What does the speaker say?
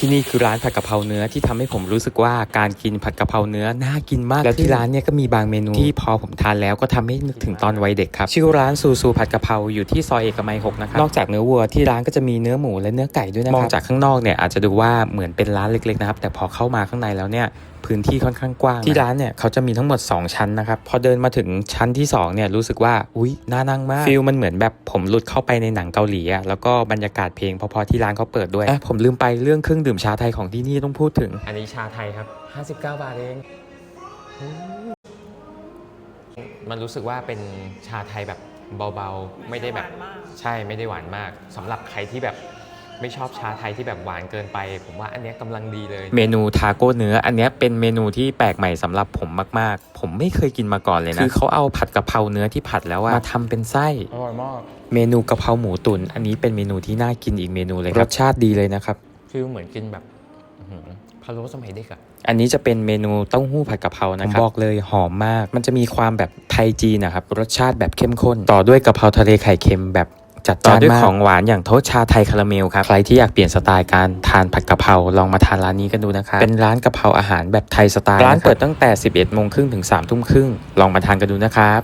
ที่นี่คือร้านผัดกะเพราเนื้อที่ทำให้ผมรู้สึกว่าการกินผัดกะเพราเนื้อน่ากินมากแล้วที่ร้านเนี่ยก็มีบางเมนูที่พอผมทานแล้วก็ทำให้นึกถึงตอนวัยเด็กครับชื่อร้านซูซูผัดกะเพราอยู่ที่ซอยเอกมัย6นะครับนอกจากเนื้อวัวที่ร้านก็จะมีเนื้อหมูและเนื้อไก่ด้วยนะครับมองจากข้างนอกเนี่ยอาจจะดูว่าเหมือนเป็นร้านเล็กๆนะครับแต่พอเข้ามาข้างในแล้วเนี่ย พื้นที่ค่อนข้างกว้าง ที่ร้านเนี่ยเขาจะมีทั้งหมด 2 ชั้นนะครับพอเดินมาถึงชั้นที่2เนี่ยรู้สึกว่าอุ๊ยน่านั่งมากฟิลมันเหมือนแบบผมหลุดเข้าไปในหนังเกาหลีอะแล้วก็บรรยากาศเพลงพอๆที่ร้านเขาเปิดด้วยอะผมลืมไปเรื่องเครื่องดื่มชาไทยของที่นี่ต้องพูดถึง อันนี้ชาไทยครับ 59 บาทเอง มันรู้สึกว่าเป็นชาไทยแบบเบาๆ ไม่ได้แบบหวานมากใช่ ไม่ได้หวานมาก สำหรับใครที่แบบ ไม่ชอบชาไทยที่แบบหวานเกินไป ผมว่าอันเนี้ยกำลังดีเลย เมนูทาโก้เนื้อ อันเนี้ยเป็นเมนูที่แปลกใหม่สำหรับผมมากๆ ผมไม่เคยกินมาก่อนเลยนะ คือเขาเอาผัดกะเพราเนื้อที่ผัดแล้วอะมาทำเป็นไส้อร่อยมาก เมนูกะเพราหมูตุ๋นอันนี้เป็นเมนูที่น่ากินอีกเมนูเลยครับรสชาติดีเลยนะครับฟิลเหมือนกินแบบอื้อหือพะโล้สมัยเด็กอะอันนี้จะเป็นเมนูเต้าหู้ผัดกะเพรานะครับบอกเลยหอมมาก มันจะมีความแบบไทยจีนนะครับ รสชาติแบบเข้มข้น ต่อด้วยกะเพราทะเลไข่เค็มแบบ จัดจ้านด้วยของหวานอย่างโทษชาไทยคาราเมลครับ ใครที่อยากเปลี่ยนสไตล์การทานผัดกะเพราลองมาทานร้านนี้กันดูนะครับ เป็นร้านกะเพราอาหารแบบไทยสไตล์ ร้านเปิดตั้งแต่ 11โมงครึ่งถึง3ทุ่มครึ่ง ลองมาทานกันดูนะครับ